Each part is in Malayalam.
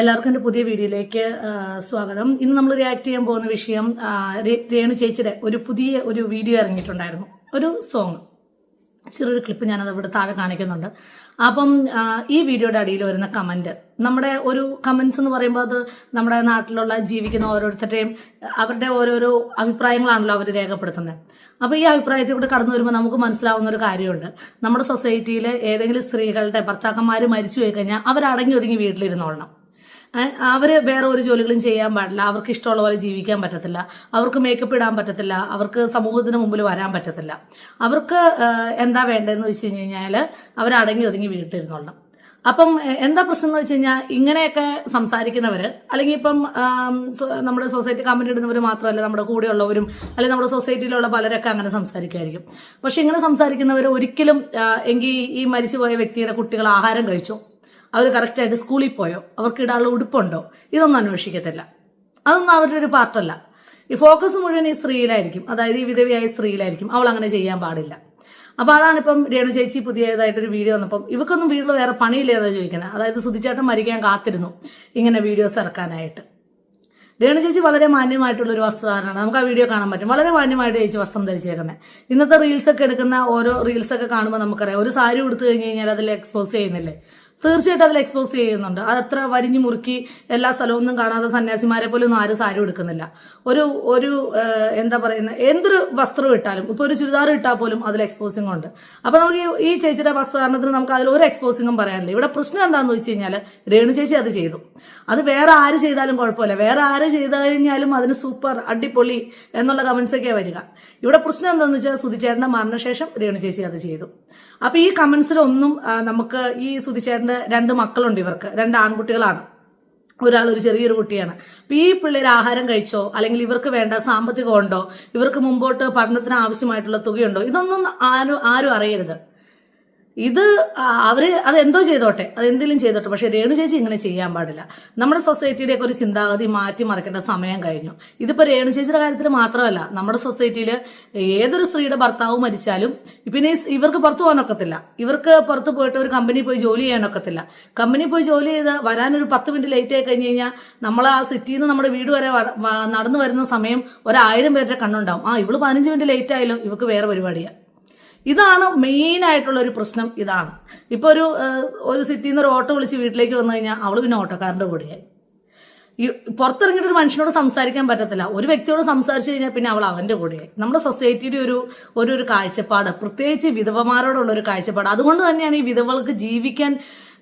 എല്ലാവർക്കും എന്റെ പുതിയ വീഡിയോയിലേക്ക് സ്വാഗതം. ഇന്ന് നമ്മൾ റിയാക്ട് ചെയ്യാൻ പോകുന്ന വിഷയം രേണു ചേച്ചിയുടെ ഒരു പുതിയ ഒരു വീഡിയോ ഇറങ്ങിയിട്ടുണ്ടായിരുന്നു. ഒരു സോങ് ചെറിയൊരു ക്ലിപ്പ് ഞാനത് ഇവിടെ താഴെ കാണിക്കുന്നുണ്ട്. അപ്പം ഈ വീഡിയോയുടെ അടിയിൽ വരുന്ന കമന്റ് നമ്മുടെ ഒരു കമന്റ്സ് എന്ന് പറയുമ്പോൾ അത് നമ്മുടെ നാട്ടിലുള്ള ജീവിക്കുന്ന ഓരോരുത്തരുടെയും അവരുടെ ഓരോരോ അഭിപ്രായങ്ങളാണല്ലോ അവർ രേഖപ്പെടുത്തുന്നത്. അപ്പോൾ ഈ അഭിപ്രായത്തിൽ കൂടെ കടന്നു വരുമ്പോൾ നമുക്ക് മനസ്സിലാവുന്ന ഒരു കാര്യമുണ്ട്. നമ്മുടെ സൊസൈറ്റിയിൽ ഏതെങ്കിലും സ്ത്രീകളുടെ ഭർത്താക്കന്മാർ മരിച്ചു പോയി കഴിഞ്ഞാൽ അവരടങ്ങി ഒതുങ്ങി വീട്ടിലിരുന്നോളണം. അവർ വേറെ ഒരു ജോലികളും ചെയ്യാൻ പാടില്ല. അവർക്ക് ഇഷ്ടമുള്ള പോലെ ജീവിക്കാൻ പറ്റത്തില്ല. അവർക്ക് മേക്കപ്പ് ഇടാൻ പറ്റത്തില്ല. അവർക്ക് സമൂഹത്തിന് മുമ്പിൽ വരാൻ പറ്റത്തില്ല. അവർക്ക് എന്താ വേണ്ടതെന്ന് വെച്ച് കഴിഞ്ഞ് കഴിഞ്ഞാൽ അവർ അടങ്ങി ഒതുങ്ങി വീട്ടിലിരുന്നോളണം അപ്പം എന്താ പ്രശ്നം എന്ന് വെച്ച് കഴിഞ്ഞാൽ ഇങ്ങനെയൊക്കെ സംസാരിക്കുന്നവർ അല്ലെങ്കിൽ ഇപ്പം നമ്മുടെ സൊസൈറ്റി കമന്റ് ഇടുന്നവർ മാത്രമല്ല നമ്മുടെ കൂടെയുള്ളവരും അല്ലെങ്കിൽ നമ്മുടെ സൊസൈറ്റിയിലുള്ള പലരൊക്കെ അങ്ങനെ സംസാരിക്കുമായിരിക്കും പക്ഷെ ഇങ്ങനെ സംസാരിക്കുന്നവർ ഒരിക്കലും എങ്കിൽ ഈ മരിച്ചുപോയ വ്യക്തിയുടെ കുട്ടികൾ ആഹാരം കഴിച്ചോ? അവർ കറക്റ്റായിട്ട് സ്കൂളിൽ പോയോ? അവർക്ക് ഇടാനുള്ള ഉടുപ്പുണ്ടോ? ഇതൊന്നും അന്വേഷിക്കത്തില്ല. അതൊന്നും അവരുടെ ഒരു പാർട്ടല്ല ഈ ഫോക്കസ് മുഴുവൻ ഈ സ്ത്രീയിലായിരിക്കും. അതായത് ഈ വിധവയായ സ്ത്രീയിലായിരിക്കും. അവൾ അങ്ങനെ ചെയ്യാൻ പാടില്ല. അപ്പൊ അതാണ് ഇപ്പം രേണു ചേച്ചി പുതിയതായിട്ടൊരു വീഡിയോ വന്നപ്പം ഇവക്കൊന്നും വീട്ടിൽ വേറെ പണിയില്ലേതാ ചോദിക്കുന്നത്. അതായത് സുധിച്ചേട്ടൻ മരിക്കാൻ കാത്തിരുന്നു ഇങ്ങനെ വീഡിയോസ് ഇറക്കാനായിട്ട്. രേണു ചേച്ചി വളരെ മാന്യമായിട്ടുള്ള ഒരു വസ്ത്രധാരണമാണ് നമുക്ക് ആ വീഡിയോ കാണാൻ പറ്റും. വളരെ മാന്യമായിട്ട് ചേച്ചി വസ്ത്രം ധരിച്ചേക്കുന്നത് ഇന്നത്തെ റീൽസ് ഒക്കെ എടുക്കുന്ന ഓരോ റീൽസ് ഒക്കെ കാണുമ്പോൾ നമുക്കറിയാം. ഒരു സാരി കൊടുത്തു കഴിഞ്ഞ് കഴിഞ്ഞാൽ അതിൽ എക്സ്പോസ് ചെയ്യുന്നില്ലേ? തീർച്ചയായിട്ടും അതിൽ എക്സ്പോസ് ചെയ്യുന്നുണ്ട്. അത് അത്ര വരിഞ്ഞു മുറുക്കി എല്ലാ സ്ഥലവും ഒന്നും കാണാതെ സന്യാസിമാരെ പോലും ഒന്നും ആരും സാരി എടുക്കുന്നില്ല ഒരു ഒരു എന്താ പറയുന്ന എന്തൊരു വസ്ത്രം ഇട്ടാലും ഇപ്പോൾ ഒരു ചുരിദാർ ഇട്ടാൽ പോലും അതിൽ എക്സ്പോസിംഗ് ഉണ്ട്. അപ്പോൾ നമുക്ക് ഈ- ചേച്ചിയുടെ വസ്ത്രധാരണത്തിന് നമുക്ക് അതിൽ ഒരു എക്സ്പോസിംഗും പറയാനില്ല. ഇവിടെ പ്രശ്നം എന്താണെന്ന് വെച്ച് കഴിഞ്ഞാൽ രേണു ചേച്ചി അത് ചെയ്തു. അത് വേറെ ആര് ചെയ്താലും കുഴപ്പമില്ല. വേറെ ആര് ചെയ്തു കഴിഞ്ഞാലും അതിന് സൂപ്പർ അടിപൊളി എന്നുള്ള കമന്റ്സ് ഒക്കെ വരിക. ഇവിടെ പ്രശ്നം എന്താണെന്ന് വെച്ചാൽ സുധിച്ചേട്ടന്റെ മരണശേഷം രേണു ചേച്ചി അത് ചെയ്തു. അപ്പൊ ഈ കമന്റ്സിലൊന്നും നമുക്ക് ഈ രണ്ട് മക്കളുണ്ട് ഇവർക്ക്. രണ്ട് ആൺകുട്ടികളാണ്. ഒരാൾ ഒരു ചെറിയൊരു കുട്ടിയാണ്. അപ്പൊ ഈ പിള്ളേർ ആഹാരം കഴിച്ചോ അല്ലെങ്കിൽ ഇവർക്ക് വേണ്ട സാമ്പത്തികം ഉണ്ടോ ഇവർക്ക് മുമ്പോട്ട് പഠനത്തിന് ആവശ്യമായിട്ടുള്ള തുകയുണ്ടോ ഇതൊന്നും ആരും ആരും അറിയരുത്. ഇത് അവർ അത് എന്തോ ചെയ്തോട്ടെ അത് എന്തെങ്കിലും ചെയ്തോട്ടെ പക്ഷെ രേണു ചേച്ചി ഇങ്ങനെ ചെയ്യാൻ പാടില്ല. നമ്മുടെ സൊസൈറ്റിയുടെ ഒക്കെ ഒരു ചിന്താഗതി മാറ്റി മറിക്കേണ്ട സമയം കഴിഞ്ഞു. ഇതിപ്പോ രേണു ചേച്ചിയുടെ കാര്യത്തിൽ മാത്രമല്ല നമ്മുടെ സൊസൈറ്റിയിൽ ഏതൊരു സ്ത്രീയുടെ ഭർത്താവ് മരിച്ചാലും പിന്നെ ഇവർക്ക് പുറത്തു പോകാനൊക്കത്തില്ല. ഇവർക്ക് പുറത്ത് പോയിട്ട് ഒരു കമ്പനി പോയി ജോലി ചെയ്യാനൊക്കത്തില്ല. കമ്പനി പോയി ജോലി ചെയ്ത് വരാനൊരു പത്ത് മിനിറ്റ് ലേറ്റ് ആയി കഴിഞ്ഞ് കഴിഞ്ഞാൽ നമ്മൾ ആ സിറ്റിയിൽ നിന്ന് നമ്മുടെ വീട് വരെ നടന്നു വരുന്ന സമയം ഒരായിരം പേരുടെ കണ്ണുണ്ടാവും. ആ ഇവൾ പതിനഞ്ച് മിനിറ്റ് ലേറ്റ് ആയാലും ഇവർക്ക് വേറെ പരിപാടിയാണ് ഇതാണ് മെയിൻ ആയിട്ടുള്ള ഒരു പ്രശ്നം ഇതാണ്. ഇപ്പൊ ഒരു ഒരു സിറ്റിയിൽ നിന്ന് ഒരു ഓട്ടോ വിളിച്ച് വീട്ടിലേക്ക് വന്നു കഴിഞ്ഞാൽ അവൾ പിന്നെ ഓട്ടോക്കാരന്റെ കൂടെയായി. ഈ പുറത്തിറങ്ങിയിട്ട് ഒരു മനുഷ്യനോട് സംസാരിക്കാൻ പറ്റത്തില്ല. ഒരു വ്യക്തിയോട് സംസാരിച്ചു കഴിഞ്ഞാൽ പിന്നെ അവൾ അവന്റെ കൂടെയായി. നമ്മുടെ സൊസൈറ്റിയുടെ ഒരു ഒരു ഒരു കാഴ്ചപ്പാട് പ്രത്യേകിച്ച് വിധവമാരോടുള്ള ഒരു കാഴ്ചപ്പാട്. അതുകൊണ്ട് തന്നെയാണ് ഈ വിധവകൾക്ക് ജീവിക്കാൻ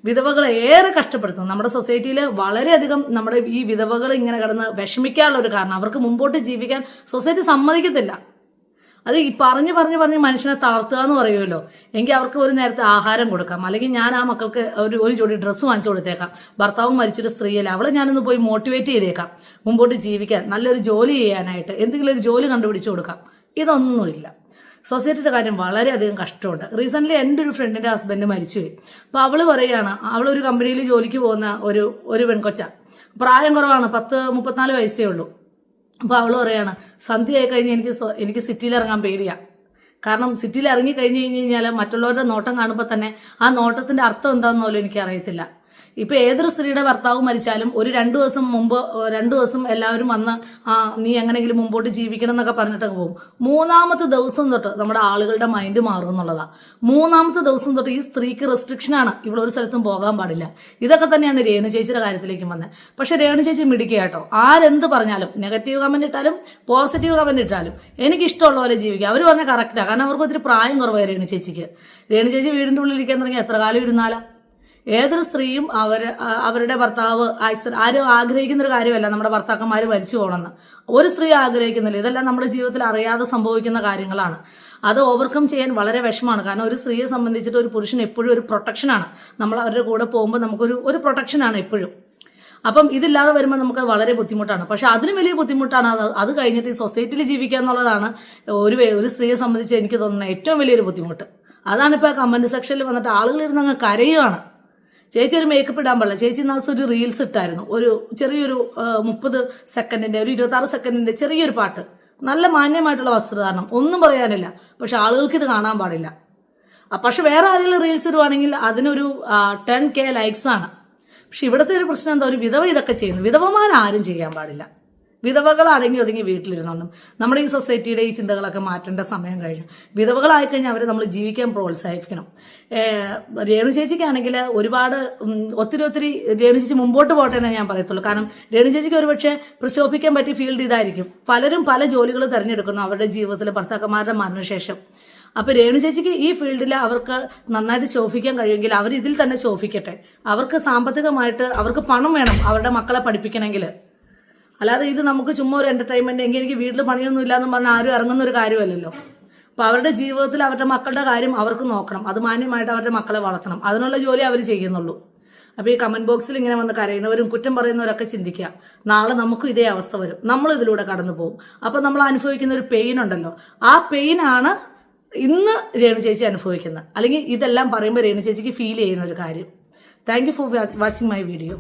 വിധവകൾ ഏറെ കഷ്ടപ്പെടുത്തുന്നത്. നമ്മുടെ സൊസൈറ്റിയിൽ വളരെയധികം നമ്മുടെ ഈ വിധവകൾ ഇങ്ങനെ കിടന്ന് വിഷമിക്കാനുള്ള ഒരു കാരണം. അവർക്ക് മുമ്പോട്ട് ജീവിക്കാൻ സൊസൈറ്റി സമ്മതിക്കത്തില്ല. അത് ഈ പറഞ്ഞു പറഞ്ഞു പറഞ്ഞ് മനുഷ്യനെ തളർത്തുക എന്ന് പറയുമല്ലോ. എങ്കിൽ അവർക്ക് ഒരു നേരത്തെ ആഹാരം കൊടുക്കാം. അല്ലെങ്കിൽ ഞാൻ ആ മക്കൾക്ക് ഒരു ഒരു ജോഡി ഡ്രസ്സ് വാങ്ങിച്ചു കൊടുത്തേക്കാം. ഭർത്താവും മരിച്ചൊരു സ്ത്രീയല്ല. അവളെ ഞാനൊന്ന് പോയി മോട്ടിവേറ്റ് ചെയ്തേക്കാം. മുമ്പോട്ട് ജീവിക്കാൻ നല്ലൊരു ജോലി ചെയ്യാനായിട്ട് എന്തെങ്കിലും ഒരു ജോലി കണ്ടുപിടിച്ചു കൊടുക്കാം. ഇതൊന്നുമില്ല. സൊസൈറ്റിയുടെ കാര്യം വളരെയധികം കഷ്ടമുണ്ട്. റീസെന്റ് എന്റെ ഒരു ഫ്രണ്ടിന്റെ ഹസ്ബൻഡ് മരിച്ചുപോയി. അപ്പോൾ അവൾ പറയുകയാണ് അവളൊരു കമ്പനിയിൽ ജോലിക്ക് പോകുന്ന ഒരു ഒരു പെൺകൊച്ച. പ്രായം കുറവാണ് പത്ത് മുപ്പത്തിനാല് വയസ്സേ ഉള്ളൂ. അപ്പോൾ അവൾ പറയാണ് സന്ധ്യയായി കഴിഞ്ഞ് എനിക്ക് എനിക്ക് സിറ്റിയിൽ ഇറങ്ങാൻ പേടിയാ. കാരണം സിറ്റിയിൽ ഇറങ്ങി കഴിഞ്ഞ് കഴിഞ്ഞ് കഴിഞ്ഞാൽ മറ്റുള്ളവരുടെ നോട്ടം കാണുമ്പോൾ തന്നെ ആ നോട്ടത്തിന്റെ അർത്ഥം എന്താണെന്ന് പോലും എനിക്ക് അറിയത്തില്ല ഇപ്പൊ ഏതൊരു സ്ത്രീയുടെ ഭർത്താവ് മരിച്ചാലും ഒരു രണ്ടു ദിവസം മുമ്പ് രണ്ടു ദിവസം എല്ലാവരും വന്ന് ആ നീ എങ്ങനെയെങ്കിലും മുമ്പോട്ട് ജീവിക്കണം എന്നൊക്കെ പറഞ്ഞിട്ടൊക്കെ പോകും. മൂന്നാമത്തെ ദിവസം തൊട്ട് നമ്മുടെ ആളുകളുടെ മൈൻഡ് മാറും എന്നുള്ളതാ. മൂന്നാമത്തെ ദിവസം തൊട്ട് ഈ സ്ത്രീക്ക് ഇവിടെ ഒരു സ്ഥലത്തും പോകാൻ പാടില്ല. ഇതൊക്കെ തന്നെയാണ് രേണു ചേച്ചിയുടെ കാര്യത്തിലേക്ക് വന്നത് പക്ഷെ രേണു ചേച്ചി മിടിക്കുക കേട്ടോ. ആരെന്ത് പറഞ്ഞാലും നെഗറ്റീവ് കമന്റ് ഇട്ടാലും പോസിറ്റീവ് കമന്റ് ഇട്ടാലും എനിക്ക് ഇഷ്ടമുള്ള പോലെ ജീവിക്കുക അവർ പറഞ്ഞാൽ കറക്റ്റാണ് കാരണം അവർക്ക് ഒത്തിരി പ്രായം കുറവായി രേണു ചേച്ചിക്ക്. രേണു ചേച്ചി വീടിന്റെ ഉള്ളിൽ ഇരിക്കാൻ തുടങ്ങി എത്ര കാലം ഇരുന്നാലാ? ഏതൊരു സ്ത്രീയും അവർ അവരുടെ ഭർത്താവ് ആരും ആഗ്രഹിക്കുന്ന ഒരു കാര്യമല്ല നമ്മുടെ ഭർത്താക്കന്മാർ മരിച്ചു പോകണമെന്ന് ഒരു സ്ത്രീ ആഗ്രഹിക്കുന്നില്ല. ഇതെല്ലാം നമ്മുടെ ജീവിതത്തിൽ അറിയാതെ സംഭവിക്കുന്ന കാര്യങ്ങളാണ്. അത് ഓവർകം ചെയ്യാൻ വളരെ വിഷമമാണ്. കാരണം ഒരു സ്ത്രീയെ സംബന്ധിച്ചിട്ട് ഒരു പുരുഷൻ എപ്പോഴും ഒരു പ്രൊട്ടക്ഷനാണ് നമ്മൾ അവരുടെ കൂടെ പോകുമ്പോൾ നമുക്കൊരു ഒരു പ്രൊട്ടക്ഷനാണ് എപ്പോഴും. അപ്പം ഇതില്ലാതെ വരുമ്പോൾ നമുക്ക് വളരെ ബുദ്ധിമുട്ടാണ്. പക്ഷെ അതിലും വലിയ ബുദ്ധിമുട്ടാണ് അത്. കഴിഞ്ഞിട്ട് ഈ സൊസൈറ്റിയിൽ ജീവിക്കുക എന്നുള്ളതാണ് ഒരു ഒരു സ്ത്രീയെ സംബന്ധിച്ച് എനിക്ക് തോന്നുന്ന ഏറ്റവും വലിയൊരു ബുദ്ധിമുട്ട്. അതാണ് ഇപ്പോൾ കമന്റ് സെക്ഷനിൽ വന്നിട്ട് ആളുകൾ ഇരുന്ന് അങ്ങ് കരയുകയാണ് ചേച്ചി ഒരു മേക്കപ്പ് ഇടാൻ പാടില്ല. ചേച്ചി ഇന്നാൾ ഒരു റീൽസ് ഇട്ടായിരുന്നു. ഒരു ചെറിയൊരു മുപ്പത് സെക്കൻഡിന്റെ ഒരു ഇരുപത്തി ആറ് സെക്കൻഡിന്റെ ചെറിയൊരു പാട്ട്. നല്ല മാന്യമായിട്ടുള്ള വസ്ത്രധാരണം. ഒന്നും പറയാനില്ല. പക്ഷെ ആളുകൾക്ക് ഇത് കാണാൻ പാടില്ല. പക്ഷെ വേറെ ആരെങ്കിലും റീൽസ് ഇടുവാണെങ്കിൽ അതിനൊരു ടെൻ കെ ലൈക്സ് ആണ്. പക്ഷെ ഇവിടുത്തെ ഒരു പ്രശ്നം എന്താ? ഒരു വിധവ ഇതൊക്കെ ചെയ്യുന്നു. വിധവമാരാരും ചെയ്യാൻ പാടില്ല. അടങ്ങി ഒതുങ്ങി വീട്ടിലിരുന്നോണ്ടും നമ്മുടെ ഈ സൊസൈറ്റിയുടെ ഈ ചിന്തകളൊക്കെ മാറ്റേണ്ട സമയം കഴിഞ്ഞു. വിധവകളായി കഴിഞ്ഞാൽ അവരെ നമ്മൾ ജീവിക്കാൻ പ്രോത്സാഹിപ്പിക്കണം. രേണു ചേച്ചിക്കാണെങ്കിൽ ഒരുപാട് ഒത്തിരി ഒത്തിരി രേണു ചേച്ചി മുമ്പോട്ട് പോട്ടെ എന്നേ ഞാൻ പറയത്തുള്ളൂ. കാരണം രേണു ചേച്ചിക്ക് ഒരുപക്ഷെ പ്രശോഭിക്കാൻ പറ്റിയ ഫീൽഡ് ഇതായിരിക്കും. പലരും പല ജോലികൾ തിരഞ്ഞെടുക്കുന്നു അവരുടെ ജീവിതത്തിൽ ഭർത്താക്കന്മാരുടെ മരണശേഷം. അപ്പോൾ രേണു ചേച്ചിക്ക് ഈ ഫീൽഡിൽ അവർക്ക് നന്നായിട്ട് ശോഭിക്കാൻ കഴിയുമെങ്കിൽ അവർ ഇതിൽ തന്നെ ശോഭിക്കട്ടെ. അവർക്ക് സാമ്പത്തികമായിട്ട് അവർക്ക് പണം വേണം അവരുടെ മക്കളെ പഠിപ്പിക്കണമെങ്കിൽ അല്ലാതെ ഇത് നമുക്ക് ചുമ്മാ ഒരു എന്റർടൈൻമെന്റ് എങ്കിൽ എനിക്ക് വീട്ടിൽ പണിയൊന്നും ഇല്ലാന്ന് പറഞ്ഞാൽ ആരും ഇറങ്ങുന്ന ഒരു കാര്യമല്ലല്ലോ. അപ്പോൾ അവരുടെ ജീവിതത്തിൽ അവരുടെ മക്കളുടെ കാര്യം അവർക്ക് നോക്കണം. അത് മാന്യമായിട്ട് അവരുടെ മക്കളെ വളർത്തണം. അതിനുള്ള ജോലി അവർ ചെയ്യുന്നുള്ളൂ. അപ്പോൾ ഈ കമന്റ് ബോക്സിൽ ഇങ്ങനെ വന്ന് കരയുന്നവരും കുറ്റം പറയുന്നവരൊക്കെ ചിന്തിക്കുക. നാളെ നമുക്കും ഇതേ അവസ്ഥ വരും. നമ്മൾ ഇതിലൂടെ കടന്നു പോകും. അപ്പോൾ നമ്മൾ അനുഭവിക്കുന്ന ഒരു പെയിൻ ഉണ്ടല്ലോ. ആ പെയിനാണ് ഇന്ന് രേണു ചേച്ചി അനുഭവിക്കുന്നത്. അല്ലെങ്കിൽ ഇതെല്ലാം പറയുമ്പോൾ രേണു ചേച്ചിക്ക് ഫീൽ ചെയ്യുന്ന ഒരു കാര്യം. Thank for watching my video